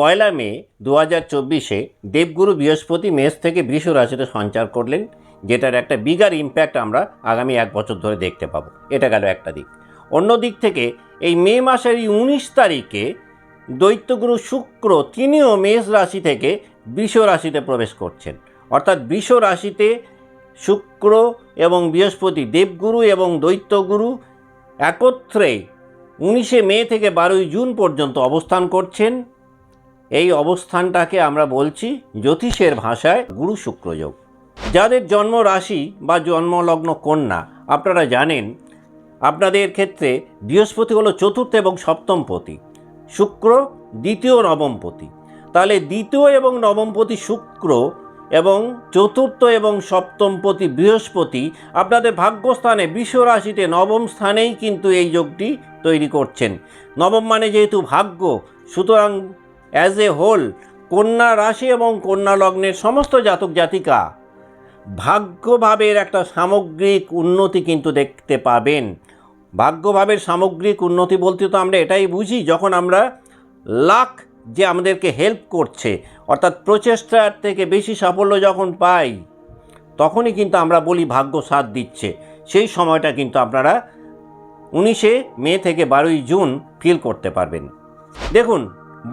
পয়লা মে দু হাজার চব্বিশে দেবগুরু বৃহস্পতি মেষ থেকে বৃষ রাশিতে সঞ্চার করলেন, যেটার একটা বিগার ইম্প্যাক্ট আমরা আগামী এক বছর ধরে দেখতে পাবো। এটা গেল একটা দিক। অন্য দিক থেকে এই মে মাসের উনিশ তারিখে দৈত্যগুরু শুক্র তিনিও মেষ রাশি থেকে বৃষ রাশিতে প্রবেশ করছেন। অর্থাৎ বৃষ রাশিতে শুক্র এবং বৃহস্পতি দেবগুরু এবং দৈত্যগুরু একত্রে উনিশে মে থেকে বারোই জুন পর্যন্ত অবস্থান করছেন। এই অবস্থানটাকে আমরা বলছি জ্যোতিষের ভাষায় গুরু শুক্র যোগ যাদের জন্ম রাশি বা জন্মলগ্ন কন্যা, আপনারা জানেন, আপনাদের ক্ষেত্রে বৃহস্পতি হলো চতুর্থ এবং সপ্তম পতি, শুক্র দ্বিতীয় নবমপতি তাহলে দ্বিতীয় এবং নবমপতি শুক্র এবং চতুর্থ এবং সপ্তমপতি বৃহস্পতি আপনাদের ভাগ্যস্থানে রাশিতে নবম স্থানেই কিন্তু এই যোগটি তৈরি করছেন। নবম মানে যেহেতু ভাগ্য, সুতরাং অ্যাজ এ হোল কন্যা রাশি এবং কন্যা লগ্নের সমস্ত জাতক জাতিকা, ভাগ্যভাবের একটা সামগ্রিক উন্নতি কিন্তু দেখতে পাবেন। ভাগ্যভাবের সামগ্রিক উন্নতি বলতে তো আমরা এটাই বুঝি, যখন আমরা লাক যে আমাদেরকে হেল্প করছে, অর্থাৎ প্রচেষ্টার থেকে বেশি সাফল্য যখন পাই, তখনই কিন্তু আমরা বলি ভাগ্য সাথ দিচ্ছে। সেই সময়টা কিন্তু আপনারা উনিশে মে থেকে বারোই জুন ফিল করতে পারবেন। দেখুন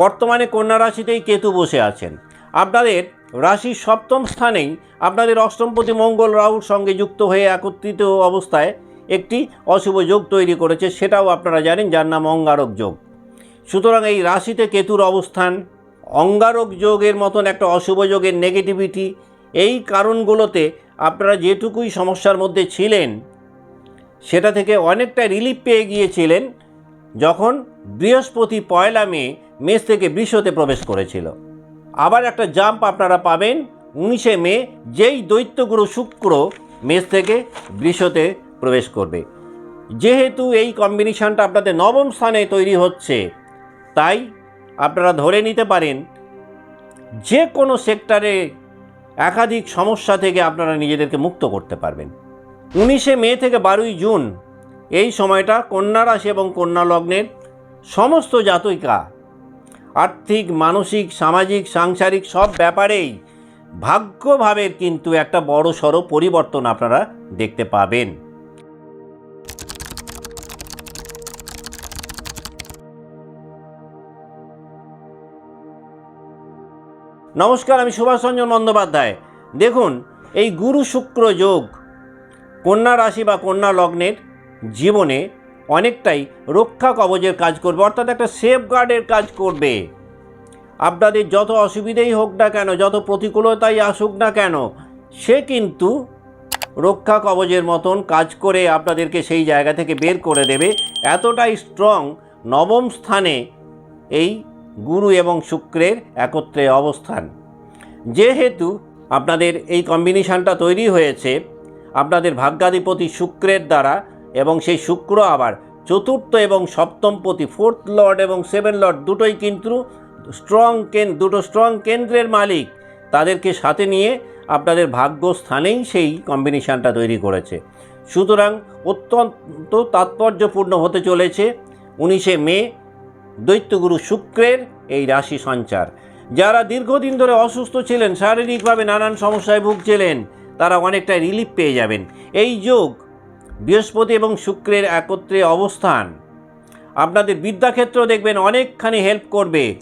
বর্তমানে কন্যা রাশিতেই কেতু বসে আছেন। আপনাদের রাশির সপ্তম স্থানেই আপনাদের অষ্টমপতি মঙ্গল রাহুর সঙ্গে যুক্ত হয়ে একত্রিত অবস্থায় একটি অশুভ যোগ তৈরি করেছে, সেটাও আপনারা জানেন, যার নাম অঙ্গারক যোগ। সুতরাং এই রাশিতে কেতুর অবস্থান অঙ্গারক যোগের মতন একটা অশুভ যোগের নেগেটিভিটি এই কারণগুলোতে আপনারা যেটুকুই সমস্যার মধ্যে ছিলেন, সেটা থেকে অনেকটা রিলিফ পেয়ে গিয়েছিলেন, যখন বৃহস্পতি পয়লা মে মেষ থেকে বৃষতে প্রবেশ করেছিল। আবার একটা জাম্প আপনারা পাবেন উনিশে মে, যেই দৈত্যগুরু শুক্র মেষ থেকে বৃষতে প্রবেশ করবে। যেহেতু এই কম্বিনেশনটা আপনাদের নবম স্থানে তৈরি হচ্ছে, তাই আপনারা ধরে নিতে পারেন যে কোনো সেক্টরে একাধিক সমস্যা থেকে আপনারা নিজেদেরকে মুক্ত করতে পারবেন। উনিশে মে থেকে বারোই জুন, এই সময়টা কন্যা রাশি এবং কন্যা লগ্নের সমস্ত জাতইকা আর্থিক, মানসিক, সামাজিক, সাংসারিক সব ব্যাপারেই ভাগ্যভাবের কিন্তু একটা বড় সড়ো পরিবর্তন আপনারা দেখতে পাবেন। নমস্কার, আমি সুভাষ রঞ্জন বন্দ্যোপাধ্যায়। দেখুন, এই গুরু শুক্র যোগ কন্যা রাশি বা কন্যা লগ্নের জীবনে অনেকটাই রক্ষা কবচের কাজ করবে, অর্থাৎ একটা সেফ গার্ডের কাজ করবে। আপনাদের যত অসুবিধেই হোক না কেন, যত প্রতিকূলতাই আসুক না কেন, সে কিন্তু রক্ষা কবচের মতন কাজ করে আপনাদেরকে সেই জায়গা থেকে বের করে দেবে। এতটাই স্ট্রং নবম স্থানে এই গুরু এবং শুক্রের একত্রে অবস্থান। যেহেতু আপনাদের এই কম্বিনেশানটা তৈরি হয়েছে, আপনাদের ভাগ্যাধিপতি শুক্রের দ্বারা এবং সেই শুক্র আবার চতুর্থ এবং সপ্তমপতি ফোর্থ লর্ড এবং সেভেন লর্ড দুটোই কিন্তু স্ট্রং কেন, দুটো স্ট্রং কেন্দ্রের মালিক। তাদেরকে সাথে নিয়ে আপনাদের ভাগ্যস্থানেই সেই কম্বিনেশানটা তৈরি করেছে। সুতরাং অত্যন্ত তাৎপর্যপূর্ণ হতে চলেছে উনিশে মে, দৈত্যগুরু শুক্রের এই রাশি সঞ্চার। যারা দীর্ঘদিন ধরে অসুস্থ ছিলেন, শারীরিকভাবে নানান সমস্যায় ভুগছিলেন, তারা অনেকটা রিলিফ পেয়ে যাবেন। এই যোগ বৃহস্পতি এবং শুক্রের একত্রে অবস্থান। আপনাদের বিদ্যাক্ষেত্র দেখবেন অনেকখানি হেল্প করবে।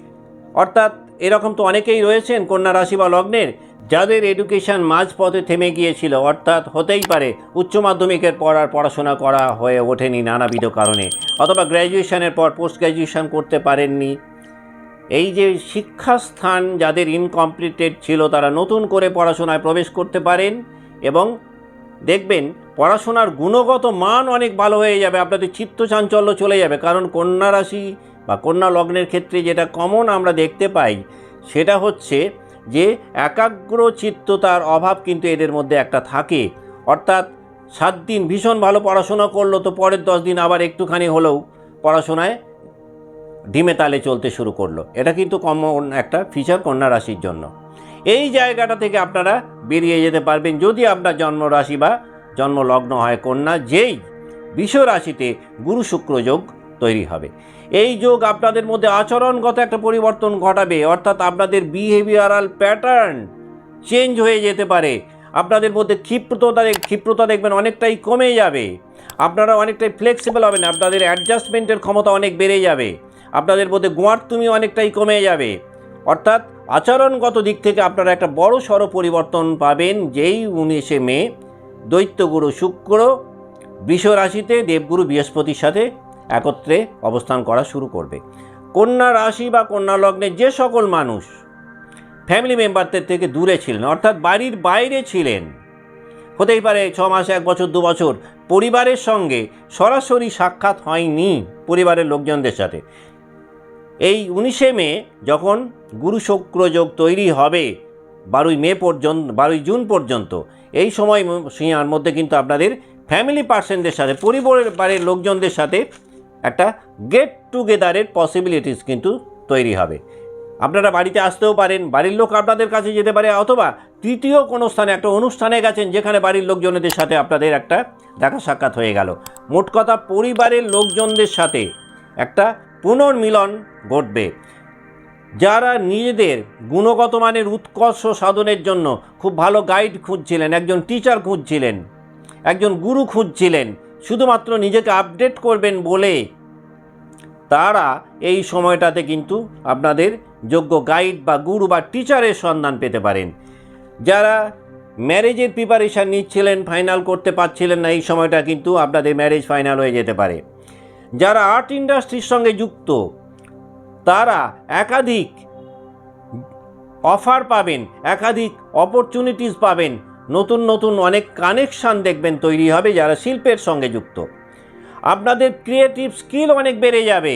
অর্থাৎ এরকম তো অনেকেই রয়েছেন কন্যা রাশি বা লগ্নের, যাদের এডুকেশন মাঝপথে থেমে গিয়েছিল। অর্থাৎ হতেই পারে উচ্চ মাধ্যমিকের পর আর পড়াশোনা করা হয়ে ওঠেনি নানাবিধ কারণে, অথবা গ্র্যাজুয়েশনের পর পোস্ট গ্র্যাজুয়েশন করতে পারেননি। এই যে শিক্ষাস্থান যাদের ইনকমপ্লিটেড ছিল, তারা নতুন করে পড়াশোনায় প্রবেশ করতে পারেন এবং দেখবেন, পড়াশোনার গুণগত মান অনেক ভালো হয়ে যাবে, আপনাদের চিত্ত চাঞ্চল্য চলে যাবে, কারণ কন্যা রাশি বা কন্যা লগ্নের ক্ষেত্রে যেটা কমন আমরা দেখতে পাই, সেটা হচ্ছে যে একাগ্র চিত্ততার অভাব কিন্তু এদের মধ্যে একটা থাকে। অর্থাৎ সাত দিন ভীষণ ভালো পড়াশোনা করল, তো পরের দশ দিন আবার একটুখানি হলেও পড়াশোনায় ধিমে তালে চলতে শুরু করল। এটা কিন্তু কমন একটা ফিচার কন্যা রাশির জন্য। এই জায়গাটা থেকে আপনারা বেরিয়ে যেতে পারবেন যদি আপনার জন্ম রাশি বা জন্মলগ্ন হয় কন্যা, যেই বিষ রাশিতে গুরু শুক্র যোগ তৈরি হবে। এই যোগ আপনাদের মধ্যে আচরণগত একটা পরিবর্তন ঘটাবে, অর্থাৎ আপনাদের বিহেভিয়ারাল প্যাটার্ন চেঞ্জ হয়ে যেতে পারে। আপনাদের মধ্যে ক্ষিপ্রতা ক্ষিপ্রতা দেখবেন অনেকটাই কমে যাবে। আপনারা অনেকটাই ফ্লেক্সিবল হবেন, আপনাদের অ্যাডজাস্টমেন্টের ক্ষমতা অনেক বেড়ে যাবে। আপনাদের মধ্যে গোয়ার্তুমি অনেকটাই কমে যাবে। অর্থাৎ আচরণগত দিক থেকে আপনারা একটা বড় সড় পরিবর্তন পাবেন, যেই উনিশে মে, দৈত্যগুরু শুক্র বৃষ রাশিতে দেবগুরু বৃহস্পতির সাথে একত্রে অবস্থান করা শুরু করবে। কন্যা রাশি বা কন্যা লগ্নে যে সকল মানুষ ফ্যামিলি মেম্বারদের থেকে দূরে ছিলেন, অর্থাৎ বাড়ির বাইরে ছিলেন, হতেই পারে ছ মাস, এক বছর, দু বছর, পরিবারের সঙ্গে সরাসরি সাক্ষাৎ হয়নি পরিবারের লোকজনদের সাথে। এই উনিশে মে যখন গুরু শুক্র যোগ তৈরি হবে, বারোই মে পর্যন্ত, বারোই জুন পর্যন্ত, এই সময় সীমার মধ্যে কিন্তু আপনাদের ফ্যামিলি পার্সনদের সাথে, পরিবারের বাড়ির লোকজনদের সাথে একটা গেট টুগেদারের পসিবিলিটিস কিন্তু তৈরি হবে। আপনারা বাড়িতে আসতেও পারেন, বাড়ির লোক আপনাদের কাছে যেতে পারে, অথবা তৃতীয় কোনো স্থানে একটা অনুষ্ঠানে গেছেন, যেখানে বাড়ির লোকজনদের সাথে আপনাদের একটা দেখা সাক্ষাৎ হয়ে গেল। মোট কথা পরিবারের লোকজনদের সাথে একটা পুনর্মিলন ঘটবে। যারা নিজেদের গুণগত মানের উৎকর্ষ সাধনের জন্য খুব ভালো গাইড খুঁজছিলেন, একজন টিচার খুঁজছিলেন, একজন গুরু খুঁজছিলেন, শুধুমাত্র নিজেকে আপডেট করবেন বলে, তারা এই সময়টাতে কিন্তু আপনাদের যোগ্য গাইড বা গুরু বা টিচারের সন্ধান পেতে পারেন। যারা ম্যারেজের প্রিপারেশান নিচ্ছিলেন ফাইনাল করতে পারছিলেন না, এই সময়টা কিন্তু আপনাদের ম্যারেজ ফাইনাল হয়ে যেতে পারে। যারা আর্ট ইন্ডাস্ট্রির সঙ্গে যুক্ত, তারা একাধিক অফার পাবেন, একাধিক অপরচুনিটিস পাবেন, নতুন নতুন অনেক কানেকশান দেখবেন তৈরি হবে যারা শিল্পের সঙ্গে যুক্ত। আপনাদের ক্রিয়েটিভ স্কিল অনেক বেড়ে যাবে।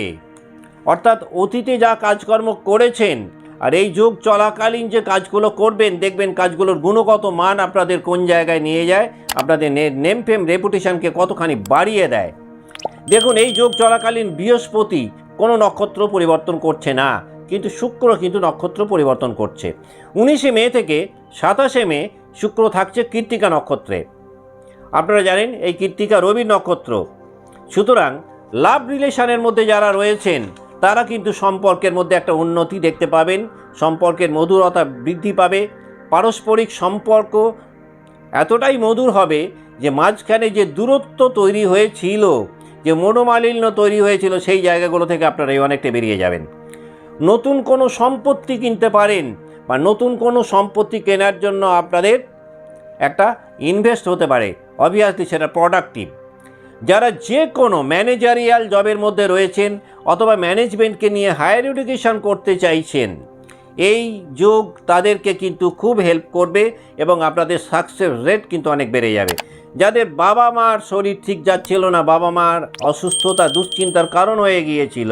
অর্থাৎ অতীতে যা কাজকর্ম করেছেন আর এই যুগ চলাকালীন যে কাজগুলো করবেন, দেখবেন কাজগুলোর গুণগত মান আপনাদের কোন জায়গায় নিয়ে যায়, আপনাদের নেম ফেম রেপুটেশনকে কতখানি বাড়িয়ে দেয়। দেখুন, এই যোগ চলাকালীন বৃহস্পতি কোনো নক্ষত্র পরিবর্তন করছে না, কিন্তু শুক্র কিন্তু নক্ষত্র পরিবর্তন করছে। উনিশে মে থেকে সাতাশে মে শুক্র থাকছে কৃত্তিকা নক্ষত্রে। আপনারা জানেন, এই কৃত্তিকা রবি নক্ষত্র। সুতরাং, লাভ রিলেশনের মধ্যে যারা রয়েছেন, তারা কিন্তু সম্পর্কের মধ্যে একটা উন্নতি দেখতে পাবেন, সম্পর্কের মধুরতা বৃদ্ধি পাবে, পারস্পরিক সম্পর্ক এতটাই মধুর হবে যে মাঝখানে যে দূরত্ব তৈরি হয়েছিল যে মনোমালিন্য তৈরি হয়েছিল সেই জায়গাগুলো থেকে আপনারা এই অনেকটা বেরিয়ে যাবেন। নতুন কোনো সম্পত্তি কিনতে পারেন বা নতুন কোনো সম্পত্তি কেনার জন্য আপনাদের একটা ইনভেস্ট হতে পারে। অবভিয়াসলি সেটা প্রোডাক্টিভ যারা যে কোনো ম্যানেজারিয়াল জবের মধ্যে রয়েছেন অথবা ম্যানেজমেন্টকে নিয়ে হায়ার এডুকেশন করতে চাইছেন, এই যোগ তাদেরকে কিন্তু খুব হেল্প করবে এবং আপনাদের সাকসেস রেট কিন্তু অনেক বেড়ে যাবে। যাদের বাবা মার শরীর ঠিক যাচ্ছিল না, বাবা মার অসুস্থতা, দুশ্চিন্তার কারণ হয়ে গিয়েছিল,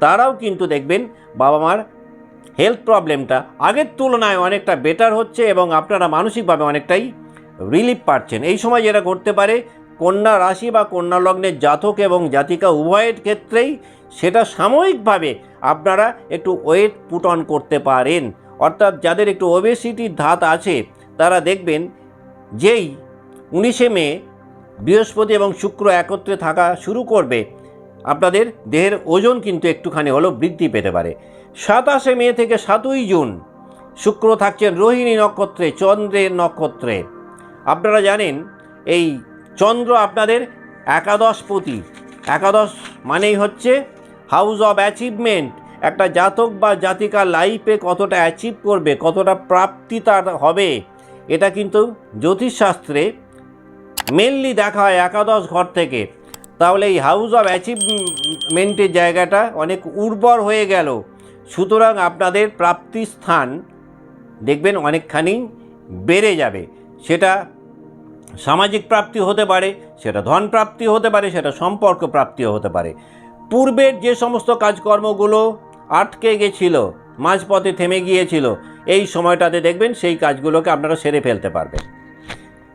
তারাও কিন্তু দেখবেন বাবা মার হেলথ প্রবলেমটা আগের তুলনায় অনেকটা বেটার হচ্ছে এবং আপনারা মানসিকভাবে অনেকটাই রিলিফ পাচ্ছেন। এই সময় যেটা ঘটতে পারে, কন্যা রাশি বা কন্যা লগ্নের জাতক এবং জাতিকা উভয়ের ক্ষেত্রেই সেটা সাময়িকভাবে আপনারা একটু ওয়েট পুট অন করতে পারেন। অর্থাৎ যাদের একটু ওবেসিটির ধাত আছে, তারা দেখবেন যেই উনিশে মে বৃহস্পতি এবং শুক্র একত্রে থাকা শুরু করবে। আপনাদের দেহের ওজন কিন্তু একটুখানি হলেও বৃদ্ধি পেতে পারে। সাতাশে মে থেকে সাতই জুন শুক্র থাকছেন রোহিণী নক্ষত্রে, চন্দ্রের নক্ষত্রে। আপনারা জানেন, এই চন্দ্র আপনাদের একাদশপতি একাদশ মানেই হচ্ছে হাউস অফ অ্যাচিভমেন্ট একটা জাতক বা জাতিকা লাইফে কতটা অ্যাচিভ করবে, কতটা প্রাপ্তি তার হবে, এটা কিন্তু জ্যোতিষশাস্ত্রে মেনলি দেখা হয় একাদশ ঘর থেকে। তাহলে এই হাউস অফ অ্যাচিভমেন্টের জায়গাটা অনেক উর্বর হয়ে গেল। সুতরাং আপনাদের প্রাপ্তি স্থান দেখবেন অনেকখানি বেড়ে যাবে। সেটা সামাজিক প্রাপ্তি হতে পারে, সেটা ধন প্রাপ্তি হতে পারে, সেটা সম্পর্ক প্রাপ্তিও হতে পারে। পূর্বের যে সমস্ত কাজকর্মগুলো আটকে গেছিল, মাঝপথে থেমে গিয়েছিল, এই সময়টাতে দেখবেন সেই কাজগুলোকে আপনারা সেরে ফেলতে পারবেন।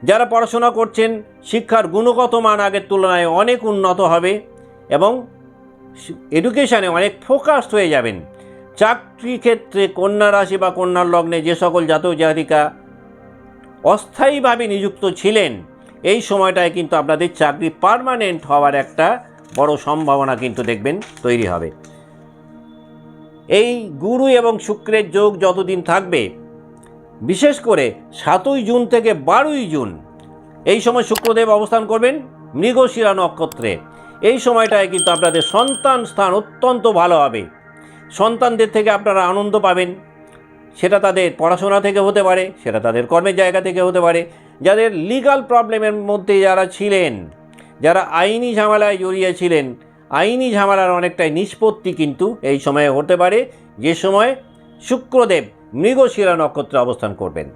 যারা পড়াশোনা করছেন, শিক্ষার গুণগত মান আগের তুলনায় অনেক উন্নত হবে এবং এডুকেশানে অনেক ফোকাসড হয়ে যাবেন। চাকরি ক্ষেত্রে কন্যা রাশি বা কন্যার লগ্নে যে সকল জাতক জাতিকা অস্থায়ীভাবে নিযুক্ত ছিলেন, এই সময়টায় কিন্তু আপনাদের চাকরি পার্মানেন্ট হওয়ার একটা বড় সম্ভাবনা কিন্তু দেখবেন তৈরি হবে। এই গুরু এবং শুক্রের যোগ যতদিন থাকবে বিশেষ করে সাতই জুন থেকে বারোই জুন। এই সময় শুক্রদেব অবস্থান করবেন মৃগশিরা নক্ষত্রে। এই সময়টায় কিন্তু আপনাদের সন্তান স্থান অত্যন্ত ভালো হবে। সন্তানদের থেকে আপনারা আনন্দ পাবেন। সেটা তাদের পড়াশোনা থেকে হতে পারে, সেটা তাদের কর্মের জায়গা থেকে হতে পারে। যাদের লিগাল প্রবলেমের মধ্যে যারা ছিলেন, যারা আইনি ঝামেলায় জড়িয়েছিলেন আইনি ঝামেলার অনেকটাই নিষ্পত্তি কিন্তু এই সময়ে হতে পারে। যে সময় শুক্রদেব মৃগশিরা নক্ষত্রে অবস্থান করবেন।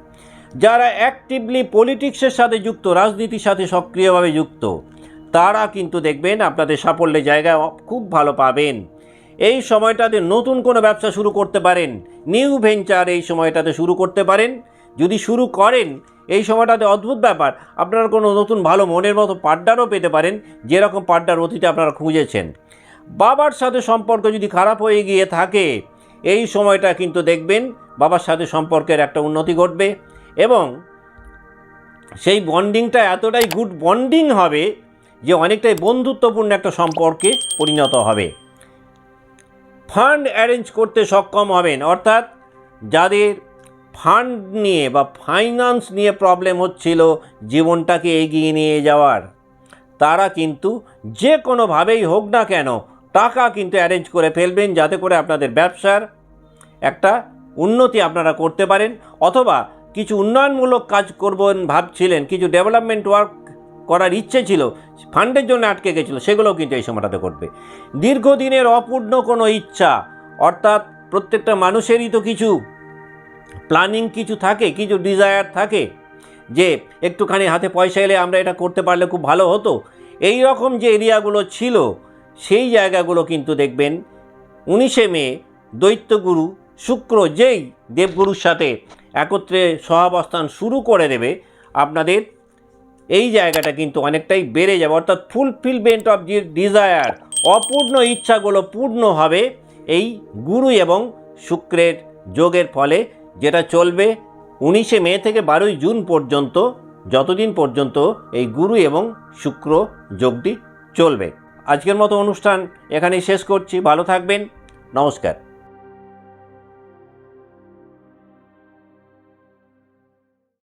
যারা অ্যাক্টিভলি পলিটিক্সের সাথে যুক্ত, রাজনীতির সাথে সক্রিয়ভাবে যুক্ত, তারা কিন্তু দেখবেন আপনাদের সাফল্যের জায়গা খুব ভালো পাবেন। এই সময়টাতে নতুন কোনো ব্যবসা শুরু করতে পারেন। নিউ ভেঞ্চার এই সময়টাতে শুরু করতে পারেন। যদি শুরু করেন, এই সময়টাতে অদ্ভুত ব্যাপার। আপনারা কোনো নতুন ভালো মনের মতো পাড্ডারও পেতে পারেন, যেরকম পাড্ডার অতীতে আপনারা খুঁজেছেন। বাবার সাথে সম্পর্ক যদি খারাপ হয়ে গিয়ে থাকে এই সময়টা কিন্তু দেখবেন বাবার সাথে সম্পর্কের একটা উন্নতি ঘটবে এবং সেই বন্ডিংটা এতটাই গুড বন্ডিং হবে যে অনেকটাই বন্ধুত্বপূর্ণ একটা সম্পর্কে পরিণত হবে। ফান্ড অ্যারেঞ্জ করতে সক্ষম হবেন, অর্থাৎ যাদের ফান্ড নিয়ে বা ফাইন্যান্স নিয়ে প্রবলেম হচ্ছিল জীবনটাকে এগিয়ে নিয়ে যাওয়ার, তারা কিন্তু যে কোনোভাবেই হোক না কেন টাকা কিন্তু অ্যারেঞ্জ করে ফেলবেন যাতে করে আপনাদের ব্যবসার একটা উন্নতি আপনারা করতে পারেন অথবা কিছু উন্নয়নমূলক কাজ করবেন ভাবছিলেন, কিছু ডেভেলপমেন্ট ওয়ার্ক করার ইচ্ছে ছিল ফান্ডের জন্য আটকে গেছিল, সেগুলোও কিন্তু এই সময়টাতে করবে দীর্ঘদিনের অপূর্ণ কোনো ইচ্ছা, অর্থাৎ প্রত্যেকটা মানুষেরই তো কিছু প্ল্যানিং কিছু থাকে, কিছু ডিজায়ার থাকে, যে একটুখানি হাতে পয়সা এলে আমরা এটা করতে পারলে খুব ভালো হতো, এই রকম যে এরিয়াগুলো ছিল সেই জায়গাগুলো কিন্তু দেখবেন উনিশে মে দৈত্যগুরু শুক্র যেই দেবগুরুর সাথে একত্রে সহাবস্থান শুরু করে দেবে, আপনাদের এই জায়গাটা কিন্তু অনেকটাই বেড়ে যাবে। অর্থাৎ ফুলফিলমেন্ট অফ ডিজায়ার অপূর্ণ ইচ্ছাগুলো পূর্ণ হবে এই গুরু এবং শুক্রের যোগের ফলে, যেটা চলবে উনিশে মে থেকে বারোই জুন পর্যন্ত, যতদিন পর্যন্ত এই গুরু এবং শুক্র যোগটি চলবে। আজকের মতো অনুষ্ঠান এখানেই শেষ করছি। ভালো থাকবেন। নমস্কার।